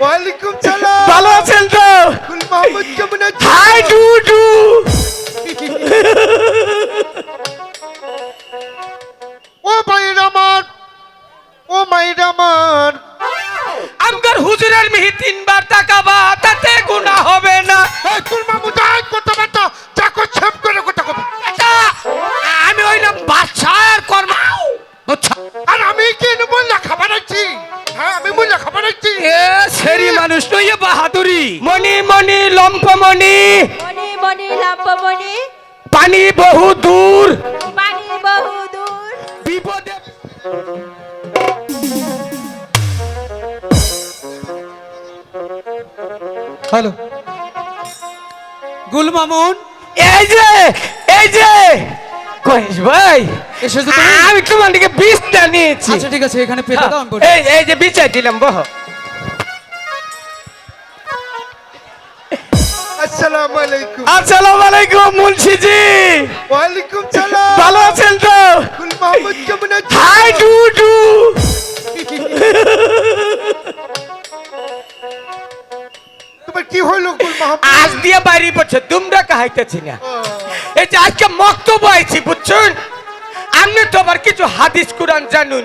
ওয়ালাইকুম সালাম। ভালো আছেন তো? গুল কেমন আছেন হাই ডুডু মনি মনি পানি বহু দূর। পানি বহু দূর। বিপদে। হ্যালো। গুল মামুন। এই যে এই যে। কহিস ভাই তুমি? আমি তোমার দিকে বিষটা নিয়েছি। আচ্ছা ঠিক আছে এখানে পেতে দাও এই এই যে বিচার দিলাম বহ। আলাইকুম। আসসালামু আলাইকুম মুন্সিজি। ওয়ালাইকুম সালাম। ভালো আছেন তো? গুল মোহাম্মদ কেমন আছেন হাই ডুডু। তোমার কি হইল গুল মোহাম্মদ? আজ দিয়ে বাইরে পড়ছে তোমরা কাহাইতেছি না। এই যে আজকে মক্তব্য আইছি বুঝছেন? আপনি তো আবার কিছু হাদিস কোরআন জানুন।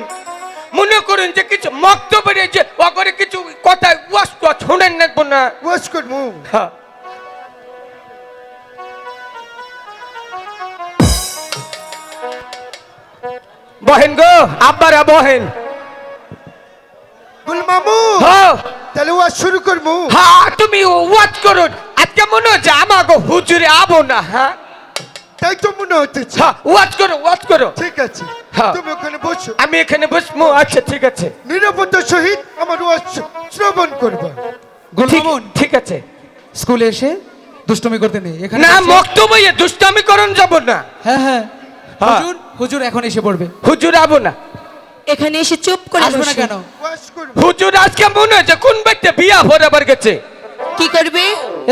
মনে করুন যে কিছু মক্তব্যের এই যে অগরে কিছু কথা টোয়াজ শুনেন না ওয়াশ করব। হ্যাঁ। বহেন গো আব্বারা বহেন। গুল মামু তাহলে ওয়াশ শুরু করব। হ্যাঁ তুমি ওয়াজ করুন আজকে মনে হচ্ছে আমাকে হুজুরে আবো না হ্যাঁ তাই তো মনে হ্যাঁ ওয়াজ করো ওয়াজ করো। ঠিক আছে। তুমি ওখানে বসো। আমি এখানে বসবো? আচ্ছা ঠিক আছে। নিরাপত্তার সহিত আমার ওয়াজ শ্রবণ করবা। গুল ঠিক আছে। স্কুলে এসে দুষ্টমি করতে নেই। এখানে না মক্তব্য দুষ্টামি করণ যাব না। হ্যাঁ হ্যাঁ। হুজুর হুজুর এখন এসে পড়বে। হুজুর আবো না। এখানে এসে চুপ করে আসবে না কেন? হুজুর আজকে মনে হচ্ছে কোন ব্যক্তি বিয়া ভরাবার গেছে? কি করবে?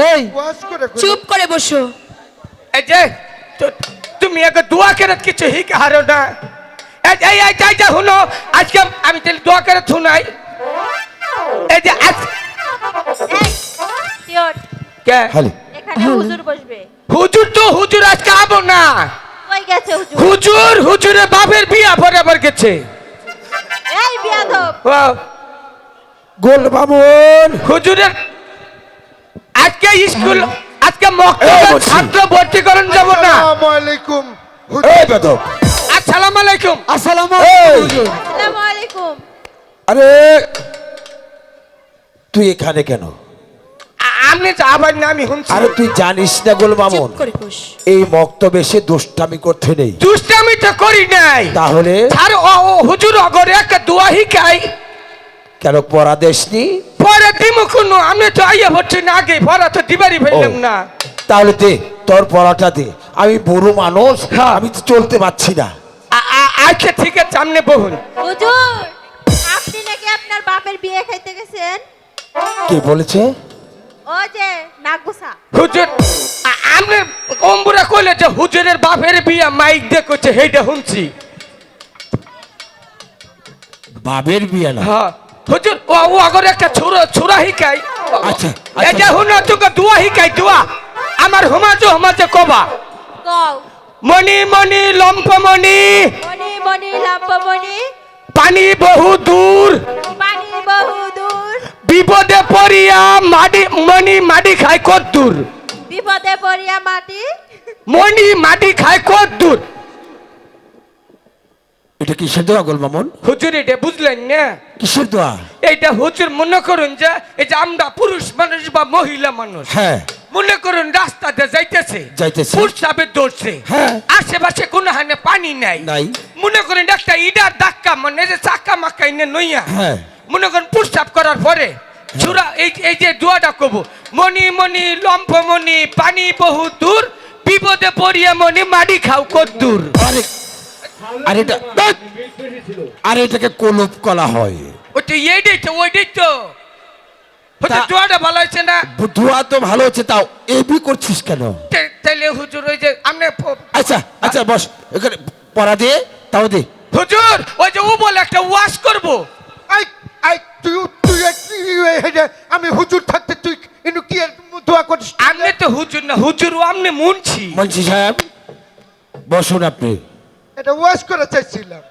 এই। চুপ করে বসো। এই যে তুমি এক দোয়া করে কিছু হিক হারো না। এই এই এই যাই যা শুনো আজকে আমি তাহলে দোয়া করে শুনাই। এই যে আজ কে? হুজুর বসবে। হুজুর তো হুজুর আজকে আবো না। গেছে হুজুর। হুজুর হুজুরের বাপের বিয়া ভরাবার গেছে। এই বিয়াদব গোল মামুন হুজুরের আজকে স্কুল আজকে বলছি। ছাত্র ভর্তি করেন যাব না। আসসালামু আলাইকুম এই বেদব। আসসালামু আলাইকুম আসসালামু আলাইকুম। আরে। তুই এখানে কেন? আপনি তো আবার না আমি শুনছি আরে তুই জানিস না গোল মামুন? এই মক্তবে সে দুষ্টামি করতে নেই। দুষ্টামি তো করি নাই। তাহলে? আর ও হুজুর অগরে একটা দোয়া হিকাই কেন পরাদেশনি পরে দিমু কোনো আমি তো আইয়া হচ্ছে না আগে পড়া তো দিবারই ফেললাম না। তাহলে দে তোর পড়াটা দে। আমি বুড়ো মানুষ হ্যাঁ। আমি তো চলতে পারছি না। আচ্ছা ঠিক আছে সামনে বহুন। হুজুর আপনি নাকি আপনার বাপের বিয়ে খাইতে গেছেন? কে বলেছে? ও যে নাগুসা হুজুর আ- আপনি অম্বুরা কইলে যে হুজুরের বাপের বিয়া মাইক দিয়ে সেইটা শুনছি বাবের বিয়ে না? হ্যাঁ। হুজুর ও ও আগরে একটা ছুরা ছুরা হিকাই। আচ্ছা, এটা আচ্ছা। হুন তোকে দোয়া হিকাই দোয়া। আমার হুমাজো হুমাজে কবা। কও। মণি মণি লম্প মণি। মনি মনি লাম্পমণি পানি বহু দূর। পানি বহু বিপদে পড়িয়া মাটি মণি মাটি খায় কত দূর বিপদে পড়িয়া মাটি মণি মাটি খায় কত দূর এটা কিসের দোয়া গোল মামুন হুজুর এটা বুঝলেন না কিসের দোয়া এইটা হুজুর মনে করুন যে এই যে আমরা পুরুষ মানুষ বা মহিলা মানুষ হ্যাঁ মনে করুন রাস্তাতে যাইতেছে যাইতেছে। প্রস্তাবে দৌড়ছে হ্যাঁ। আশেপাশে কোনো হানে পানি নাই নাই। মনে করেন একটা ইডার ধাক্কা মানে যে চাক্কা মাক্কা ইনে নইয়া হ্যাঁ। মনে করেন প্রস্তাব করার পরে চূড়া এই এই যে দোয়াটা কব মনি মনি লম্ফ মনি পানি বহু দূর বিপদে পড়িয়া মনি মাটি খাও কত দূর আরে আরে এটা আরে এটাকে কোলপ কলা হয়। ওটা এইটাই তো ওইটাই তো। দোয়াটা ভালো হয়েছে না? ধোয়া তো ভালো হচ্ছে তাও এবি করছিস কেন? তাইলে হুজুর ওই যে আপনি আচ্ছা আচ্ছা বস এখানে পড়া দে তাও দে। হুজুর ওই যে ও বলে একটা ওয়াশ করব। না হুজুর ও আমনে মুনছি মন্ত্রী সাহেব বসুন আপনি। এটা ওয়াশ করে চাইছিলাম।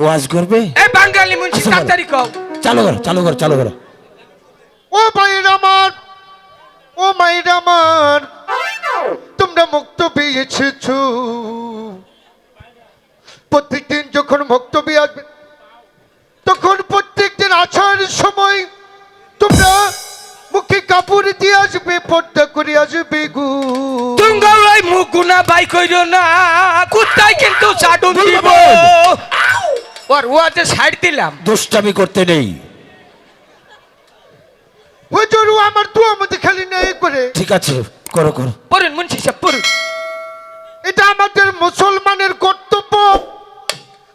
ওয়াজ করবে? এই বাঙালি মুন্সি আচ্ছা, বলো। তাড়াতাড়ি কও। চালু করো চালু করো চালু করো। ও ভাইয়ের আমার ও মায়ের আমার তোমরা মুক্ত পেয়েছেছ। প্রত্যেকদিন যখন বক্তব্য আসবে তখন প্রত্যেকদিন আসার সময় তোমরা কাপড় দিয়ে আসবে পর্দা করে আসবে গু। তুঙ্গা ওই মুখ গুনা বাই কইরো না কুত্তাই কিন্তু চাটুন দিব। ওর ওয়াতে সাইড দিলাম। দুষ্টামি করতে নেই। হুজুর ও আমার তো আমাদের খালি নেই করে। ঠিক আছে করো করো। পড়ুন মুন্সি সাহেব পড়ুন। এটা আমাদের মুসলমানের কর্তব্য।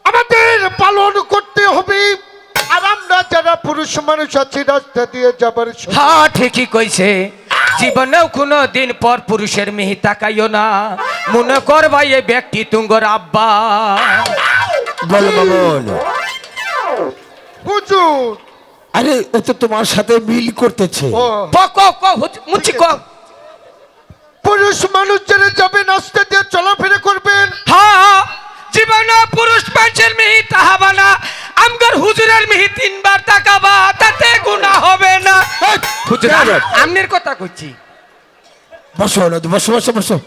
আমাদের পালন করতে হবে। আর আমরা যারা পুরুষ মানুষ আছি রাস্তা দিয়ে যাবার হ্যাঁ ঠিকই কইছে। জীবনেও কোনো দিন পর পুরুষের মিহি তাকাইও না। মনে করবা এই ব্যক্তি তুঙ্গর আব্বা। বল মামন হুজুর। আরে ও তো তোমার সাথে মিল করতেছে। ও। ক ক ক হুজ- ক। পুরুষ মানুষ যারা যাবেন রাস্তা দিয়ে চলাফেরা করবেন। হ্যাঁ জীবনে পুরুষ মানুষের মিহি তাহাবানা আমগর হুজুরের মিহি তিনবার তাকাবা তাতে গুনাহ হবে না। হুজুর আমনের কথা কইছি। বসো নদী, বসো বসো বসো।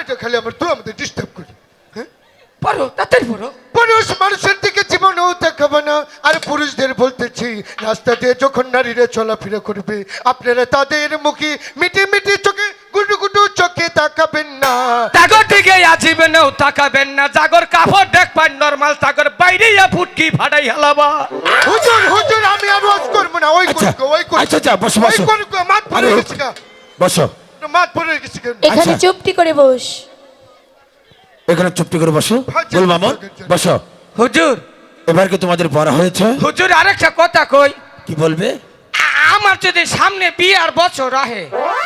এটা খালি আমার তো আমাদের ডিস্টার্ব করি। হ্যাঁ? পড়ো তাড়াতাড়ি পড়ো। পুরুষ মানুষের দিকে জীবনেও দেখাবো না। আর পুরুষদের বলতেছি রাস্তা দিয়ে যখন নারীরা চলাফেরা করবে আপনারা তাদের মুখে মিটি মিটি চোখে গুডু গুডু চোখে তাকাবেন না। তাগর দিকে আজীবনেও তাকাবেন না। জাগর কাপড় দেখবেন নরমাল তাগর বাইরে ফুটকি ফাটাই হালাবা। হুজুর হুজুর আমি আর ওয়াজ করব না। ওই আচ্ছা করুক ওই করুক। আচ্ছা আচ্ছা বসো ওই বসো। করুক মাত পড়ে গেছে বসো। মাত পড়ে গেছে। এখানে আচ্ছা। চুপটি করে বস। এখানে চুপটি করে বসো। বল মামন বসো। হুজুর। এবার কি তোমাদের পড়া হয়েছে? হুজুর আরেকটা কথা কই। কি বলবে? আমার যদি সামনে বিয়ার বছর আহে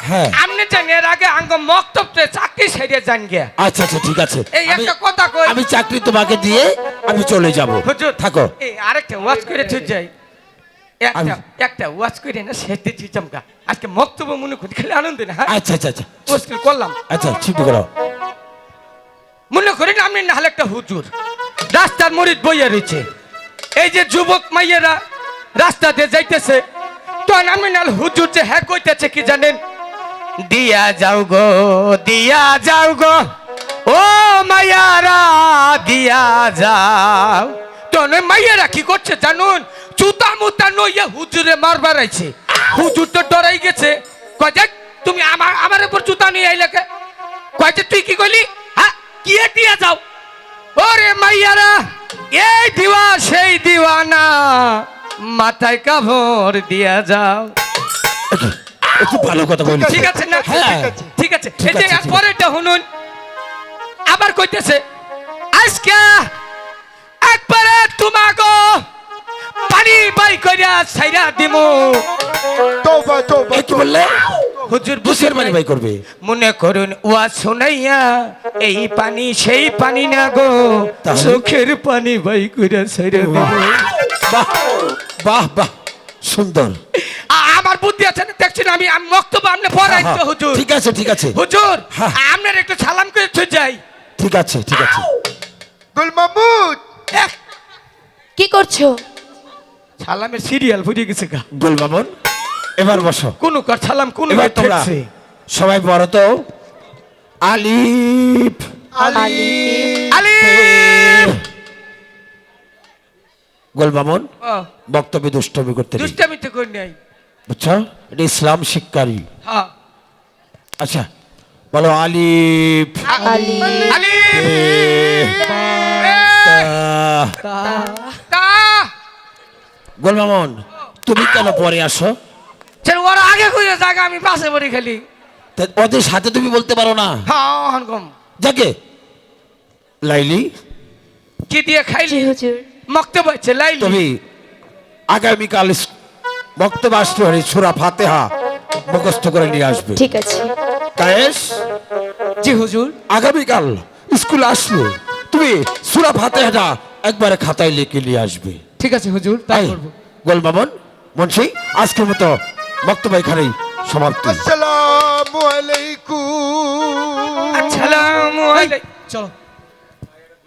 হ্যাঁ। আপনি জান এর আগে আঙ্গ মক্তবতে চাকরি সেরে যান গিয়া। আচ্ছা আচ্ছা ঠিক আছে। এই একটা কথা কই। আমি চাকরি তোমাকে দিয়ে আমি চলে যাব। হুজুর থাকো। এই আরেকটা ওয়াজ করে তুই যাই। একটা একটা ওয়াজ করে না সেতে চমকা আজকে মক্তব মনে করি খালি আনন্দ না হ্যাঁ? আচ্ছা আচ্ছা আচ্ছা। মুশকিল করলাম। আচ্ছা ছুটি করো মনে করেন আপনি নাহলে একটা হুজুর। রাস্তার মরিদ বইয়া রয়েছে। এই যে যুবক মাইয়েরা রাস্তা দিয়ে যাইতেছে নাহলে হুজুর যে হ্যাঁ কইতেছে কি জানেন? দিয়া যাও গো দিয়া যাও গো। ও মাইয়ারা দিয়া যাও। ওই মাইয়ারা কি করছে জানুন? চুতা মুতা নইয়া হুজুরে মারবার আইছে হুজুর তো ডরাই গেছে। কয় দেখ তুমি আমার আমার উপর জুতা নিয়ে আইলে কে? কয় যে তুই কি কইলি? হ্যাঁ কি দিয়া যাও? ওরে মাইয়ারা এই দিওয়া সেই দিওয়ানা। মাথায় কাভর দিয়া যাও। একটু ভালো কথা ঠিক আছে না? হ্যাঁ। ঠিক আছে। এই যে। পরেরটা শুনুন। আবার কইতেছে আজকে একবারে তোমাগো পানি বাই করিয়া ছাইরা দিমু। তওবা তওবা কি বললে? হুজুর বুসের মানে ভাই করবে? মনে করুন ওয়া শোনাইয়া এই পানি সেই পানি না গো? চোখের পানি বাই করিয়া ছাইরা দিমু। বাহ। বাহ বাহ সুন্দর। আমার বুদ্ধি আছে দেখছেন আমি আমি বক্তব্য আপনি পড়াই তো হুজুর। ঠিক আছে ঠিক আছে। হুজুর হ্যাঁ। আপনার একটু সালাম করে যাই। ঠিক আছে ঠিক আছে। গুল মাহমুদ কি করছ? সালামের সিরিয়াল ফুরিয়ে গেছে গা। গোল মামন এবার বসো। কোন কার সালাম কোন এবার তোমরা সবাই বড় তো। আলিফ। আলী আলী গোল মামন ও, বক্তব্য দুষ্টমি করতে দুষ্টামি তো করি নাই। বুঝছ? এটা ইসলাম শিক্ষারী হ্যাঁ আচ্ছা বলো আলিফ। আলী আলী আহ, তা। গোলবামন তুমি কেন পরে আসো? ওরা আগে কইরে জায়গা আমি পাশে পড়ি খালি। তা ওদের সাথে তুমি বলতে পারো না। হ্যাঁ যাকে? লাইলি। কি দিয়ে খাইলি? হুজুর। মক্তব হচ্ছে লাইলি। তুমি আগামীকাল বক্তব্য আসতে পারি সুরা ফাতেহা মুখস্থ করে নিয়ে আসবে। ঠিক আছে। কায়েস? জি হুজুর। আগামীকাল স্কুল আসলে তুমি সুরা ফাতেহাটা একবারে খাতায় লিখে নিয়ে আসবে। ঠিক আছে হুজুর তাই করব। গোল মামন মুন্সি আজকের মতো বক্তব্য এখানেই সমাপ্তি। আসসালাম আলাইকুম। আসসালামু আলাইকুম চলো।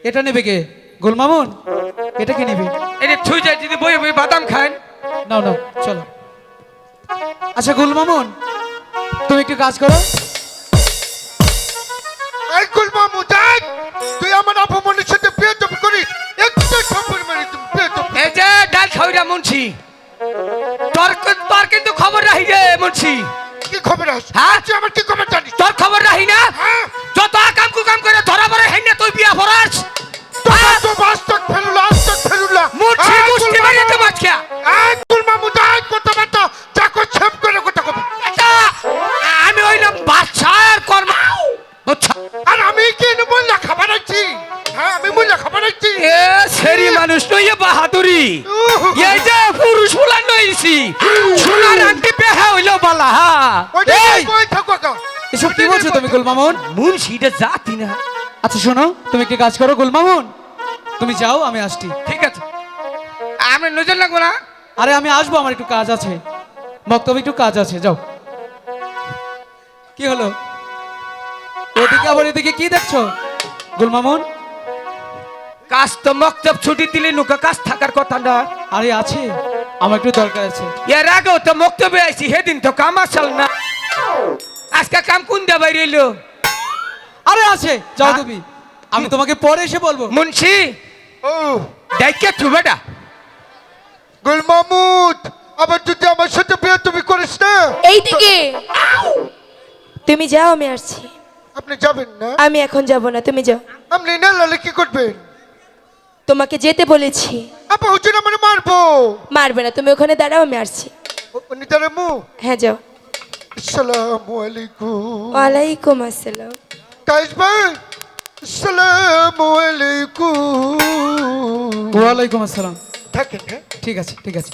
এটা নেবে কে? গোলমামুন? এটা কে নেবে? এটা ছুঁই যায় যদি বই বই বাদাম খান নাও নাও চলো। আচ্ছা গুলমামুন তুমি একটু কাজ করো। এই গুলমামু দেখ তুই আমার অপমানের সাথে বেদব করিস একটা থাপ্পড় মারি তুমি বেদব এই যে ডাল খাওয়া মুন্সি। তোর তোর কিন্তু খবর রাহি রে মুন্সি। কি খবর আস হ্যাঁ? তুই আমার কি খবর জানিস? তোর খবর রাহি না? হ্যাঁ? এসব কি বলছো তুমি গুলমামুন? মুন্সিটা জাতি না। আচ্ছা শোনো তুমি একটু কাজ করো গুলমামুন? তুমি যাও আমি আসছি। ঠিক আছে। আমি নজর লাগবো না? আরে আমি আসব আমার একটু কাজ আছে। বক্তব্য একটু কাজ আছে যাও। কি হলো? ওদিকে আবার এদিকে কি দেখছ? গুলমামুন? কাজ তো মক্তব ছুটি দিলে নুকা কাজ থাকার কথা না। আরে আছে। আমার একটু দরকার আছে। এর আগেও তো মক্তবে আইছি সেদিন তো কাম আসল না। আজকে কাম কোন দে বাইরে এলো? আরে আছে যাও? তুমি। আমি তোমাকে পরে এসে বলব। মুন্সি ও। ডাইকে তু বেটা। গুল মামুদ আবার যদি আমার সাথে বিয়ে তুমি করিস না? এইদিকে। তুমি যাও আমি আসছি। আপনি যাবেন না? আমি এখন যাব না তুমি যাও। আপনি না লালে কি করবেন? তোমাকে যেতে বলেছি। আপা হুজুর আমার মারবো। মারবে না তুমি ওখানে দাঁড়াও আমি আসছি। ও- উনি তারা মু হ্যাঁ যাও। আসসালামু আলাইকুম। ওয়ালাইকুম আসসালাম। কাইস ভাই আসসালামু আলাইকুম। ওয়ালাইকুম আসসালাম। থাকেন হ্যাঁ? ঠিক আছে ঠিক আছে।